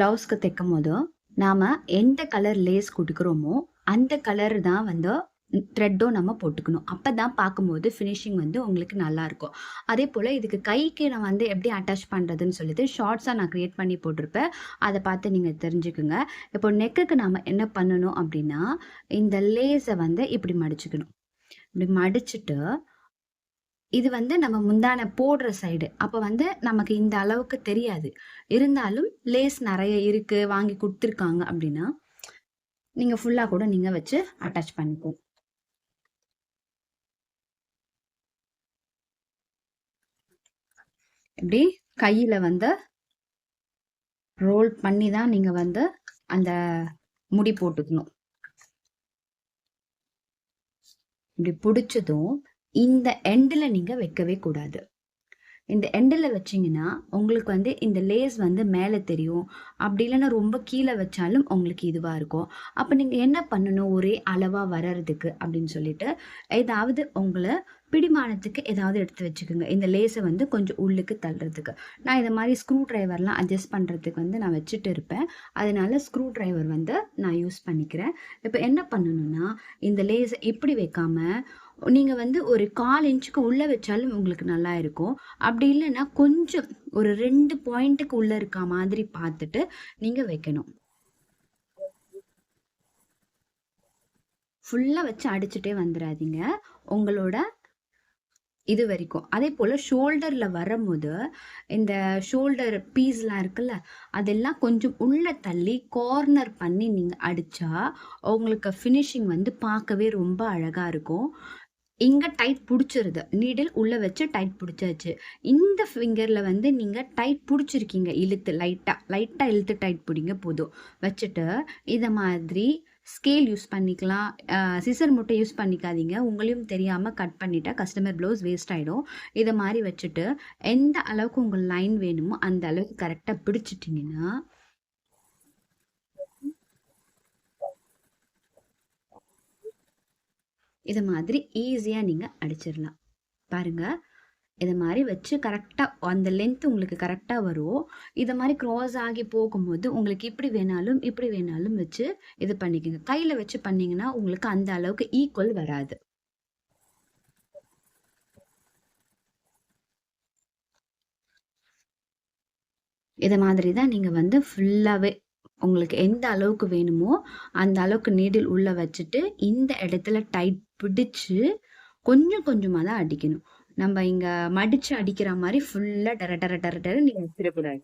ப்ளவுஸ்க்கு தைக்கும் போது நாம் எந்த கலர் லேஸ் கொடுக்குறோமோ அந்த கலர் தான் வந்து த்ரெட்டும் நம்ம போட்டுக்கணும். அப்போ தான் பார்க்கும்போது ஃபினிஷிங் வந்து உங்களுக்கு நல்லாயிருக்கும் அதே போல் இதுக்கு கைக்கு நான் வந்து எப்படி அட்டாச் பண்ணுறதுன்னு சொல்லிட்டு ஷார்ட்ஸாக நான் க்ரியேட் பண்ணி போட்டிருப்பேன். அதை பார்த்து நீங்கள் தெரிஞ்சுக்குங்க. இப்போ நெக்குக்கு நாம் என்ன பண்ணணும் அப்படின்னா இந்த லேஸை வந்து இப்படி மடிச்சுக்கணும். இப்படி மடிச்சுட்டு இது வந்து நம்ம முந்தான போடுற சைடு அப்போ வந்து நமக்கு இந்த அளவுக்கு தெரியாது. இருந்தாலும் லேஸ் நிறைய இருக்கு வாங்கி கொடுத்துருக்காங்க அப்படின்னா நீங்கள் ஃபுல்லாக கூட நீங்கள் வச்சு அட்டாச் பண்ணிக்கோ. இப்படி கையில் வந்து ரோல் பண்ணி தான் நீங்கள் வந்து அந்த முடி போட்டுக்கணும். இப்படி பிடிச்சதும் இந்த எண்டில் நீங்கள் வைக்கவே கூடாது. இந்த எண்டில் வச்சிங்கன்னா உங்களுக்கு வந்து இந்த லேஸ் வந்து மேலே தெரியும். அப்படி இல்லைன்னா ரொம்ப கீழே வச்சாலும் உங்களுக்கு இதுவாக இருக்கும். அப்போ நீங்கள் என்ன பண்ணணும்? ஒரே அளவாக வர்றதுக்கு அப்படின்னு சொல்லிட்டு ஏதாவது உங்களை பிடிமானத்துக்கு ஏதாவது எடுத்து வச்சுக்கோங்க. இந்த லேஸை வந்து கொஞ்சம் உள்ளுக்கு தள்ளுறதுக்கு. நான் இதை மாதிரி ஸ்க்ரூ ட்ரைவர்லாம் அட்ஜஸ்ட் பண்ணுறதுக்கு வந்து நான் வச்சுட்டு இருப்பேன். அதனால ஸ்க்ரூ ட்ரைவர் வந்து நான் யூஸ் பண்ணிக்கிறேன். இப்போ என்ன பண்ணணும்னா இந்த லேஸை இப்படி வைக்காமல் நீங்கள் வந்து ஒரு கால் இன்ச்சுக்கு உள்ளே வச்சாலும் உங்களுக்கு நல்லா இருக்கும். அப்படி இல்லைன்னா கொஞ்சம் ஒரு ரெண்டு பாயிண்ட்டுக்கு உள்ளே இருக்க மாதிரி பார்த்துட்டு நீங்கள் வைக்கணும். ஃபுல்லாக வச்சு அடிச்சுட்டே வந்துடாதீங்க. உங்களோட இது வரைக்கும். அதே போல் ஷோல்டரில் வரும்போது இந்த ஷோல்டர் பீஸ்லாம் இருக்குல்ல அதெல்லாம் கொஞ்சம் உள்ளே தள்ளி கார்னர் பண்ணி நீங்கள் அடித்தா உங்களுக்கு ஃபினிஷிங் வந்து பார்க்கவே ரொம்ப அழகாக இருக்கும். இங்கே டைட் பிடிச்சிருது. நீடில் உள்ளே வச்சு டைட் பிடிச்சாச்சு. இந்த ஃபிங்கரில் வந்து நீங்கள் டைட் பிடிச்சிருக்கீங்க இழுத்து லைட்டாக லைட்டாக இழுத்து டைட் பிடிங்க போதும். வச்சுட்டு இதை மாதிரி ஸ்கேல் யூஸ் பண்ணிக்கலாம். சிசர் முட்டை யூஸ் பண்ணிக்காதீங்க. உங்களையும் தெரியாமல் கட் பண்ணிட்டா கஸ்டமர் ப்ளவுஸ் வேஸ்ட் ஆகிடும் இதை மாதிரி வச்சுட்டு எந்த அளவுக்கு உங்கள் லைன் வேணுமோ அந்த அளவுக்கு கரெக்டாக பிடிச்சிட்டிங்கன்னா இதை மாதிரி ஈஸியாக நீங்கள் அடிச்சிடலாம். பாருங்கள் இதை மாதிரி வச்சு கரெக்டாக அந்த லென்த் உங்களுக்கு கரெக்டாக வரும் இதை மாதிரி க்ராஸ் ஆகி போகும்போது உங்களுக்கு இப்படி வேணாலும் இப்படி வேணாலும் வச்சு இது பண்ணிக்கோங்க. கையில் வச்சு பண்ணிங்கன்னா உங்களுக்கு அந்த அளவுக்கு ஈக்குவல் வராது. இதை மாதிரி தான் நீங்கள் வந்து ஃபுல்லாகவே உங்களுக்கு எந்த அளவுக்கு வேணுமோ அந்த அளவுக்கு நீடில் உள்ளே வச்சுட்டு இந்த இடத்துல டைட் பிடிச்சு கொஞ்சம் கொஞ்சமாக தான் அடிக்கணும். நம்ம இங்கே மடித்து அடிக்கிற மாதிரி ஃபுல்லாக டர டர டர டர நீங்கள் வச்சிடக்கூடாது.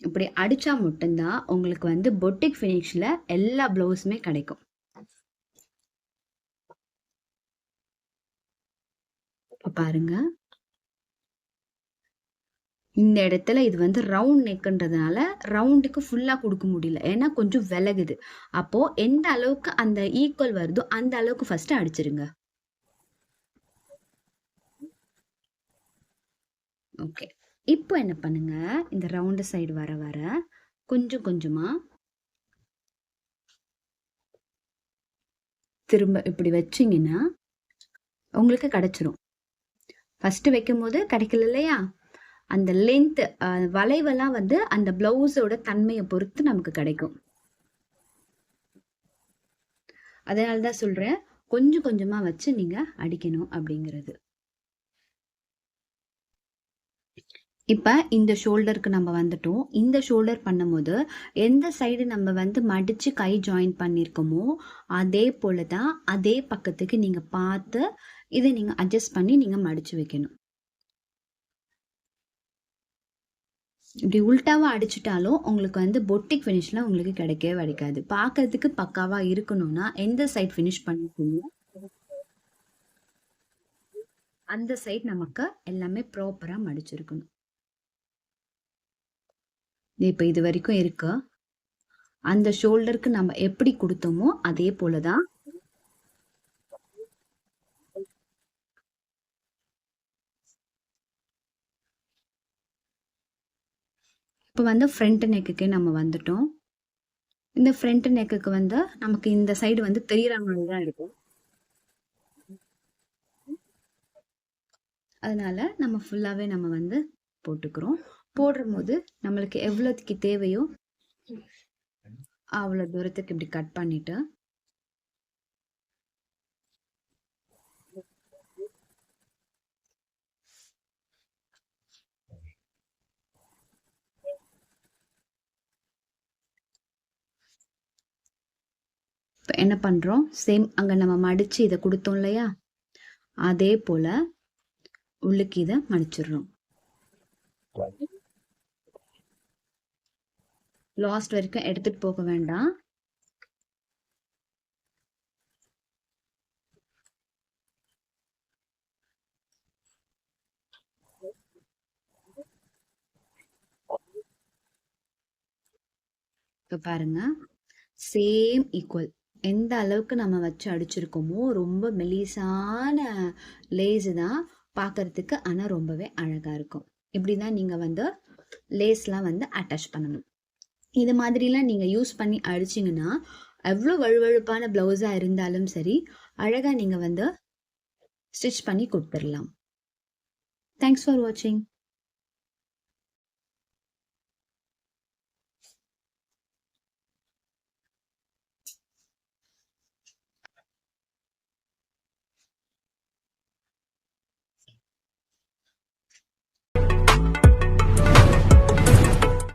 இப்படி அடித்தா மட்டும்தான் உங்களுக்கு வந்து பொட்டிக் ஃபினிஷில் எல்லா ப்ளவுஸுமே கிடைக்கும். இப்போ பாருங்கள் இந்த இடத்துல இது வந்து ரவுண்ட் நெக்குன்றதுனால ரவுண்டுக்கு ஃபுல்லாக கொடுக்க முடியல. ஏன்னா கொஞ்சம் விலகுது. அப்போது எந்த அளவுக்கு அந்த ஈக்குவல் வருதோ அந்த அளவுக்கு ஃபஸ்ட்டு அடிச்சிருங்க. ஓகே இப்போ என்ன பண்ணுங்க? இந்த ரவுண்டு சைடு வர வர கொஞ்சம் கொஞ்சமாக திரும்ப இப்படி வச்சிங்கன்னா உங்களுக்கு கிடச்சிரும். ஃபஸ்ட்டு வைக்கும் போது கிடைக்கல இல்லையா? அந்த லென்த் வளைவெல்லாம் வந்து அந்த பிளவுஸோட தன்மையை பொறுத்து நமக்கு கிடைக்கும். அதனால தான் சொல்கிறேன் கொஞ்சம் கொஞ்சமாக வச்சு நீங்கள் அடிக்கணும் அப்படிங்கிறது. இப்போ இந்த ஷோல்டருக்கு நம்ம வந்துட்டோம். இந்த ஷோல்டர் பண்ணும்போது எந்த சைடு நம்ம வந்து மடித்து கை ஜாயின் பண்ணியிருக்கோமோ அதே போல் தான் அதே பக்கத்துக்கு நீங்கள் பார்த்து இதை நீங்கள் அட்ஜஸ்ட் பண்ணி நீங்கள் மடித்து வைக்கணும். இப்படி உல்ட்டாவாக அடிச்சிட்டாலும் உங்களுக்கு வந்து பொட்டிக் ஃபினிஷ்லாம் உங்களுக்கு கிடைக்கவே கிடைக்காது. பார்க்கறதுக்கு பக்காவாக இருக்கணும்னா எந்த சைட் ஃபினிஷ் பண்ணிக்கணும் அந்த சைட் நமக்கு எல்லாமே ப்ராப்பராக மடிச்சிருக்கணும். இப்போ இது வரைக்கும் இருக்கு. அந்த ஷோல்டருக்கு நம்ம எப்படி கொடுத்தோமோ அதே போல தான் இப்போ வந்து ஃப்ரண்ட் நெக்குக்கே நம்ம வந்துட்டோம். இந்த ஃப்ரண்ட் நெக்குக்கு வந்து நமக்கு இந்த சைடு வந்து தெரியற மாதிரி தான் இருக்கும். அதனால நம்ம ஃபுல்லாகவே நம்ம வந்து போட்டுக்கிறோம். போடுற போது நம்மளுக்கு எவ்வளோத்துக்கு தேவையோ அவ்வளோ தூரத்துக்கு இப்படி கட் பண்ணிவிட்டு இப்போ என்ன பண்ணுறோம் சேம் அங்கே நம்ம மடித்து இதை கொடுத்தோம் இல்லையா? அதே போல் உள்ளுக்கு இதை மடிச்சிடுறோம். லாஸ்ட் வரைக்கும் எடுத்துகிட்டு போக வேண்டாம். இப்போ பாருங்க. சேம் ஈக்குவல் எந்த அளவுக்கு நம்ம வச்சு அடிச்சிருக்கோமோ ரொம்ப மெலிசான லேஸு தான் பார்க்கறதுக்கு ஆனால் ரொம்பவே அழகாக இருக்கும். இப்படி தான் நீங்கள் வந்து லேஸ்லாம் வந்து அட்டாச் பண்ணணும். இது மாதிரிலாம் நீங்கள் யூஸ் பண்ணி அடிச்சிங்கன்னா எவ்வளோ வழுவழுப்பான ப்ளவுஸாக இருந்தாலும் சரி அழகாக நீங்கள் வந்து ஸ்டிச் பண்ணி கொடுத்துடலாம். தேங்க்ஸ் ஃபார் வாட்சிங்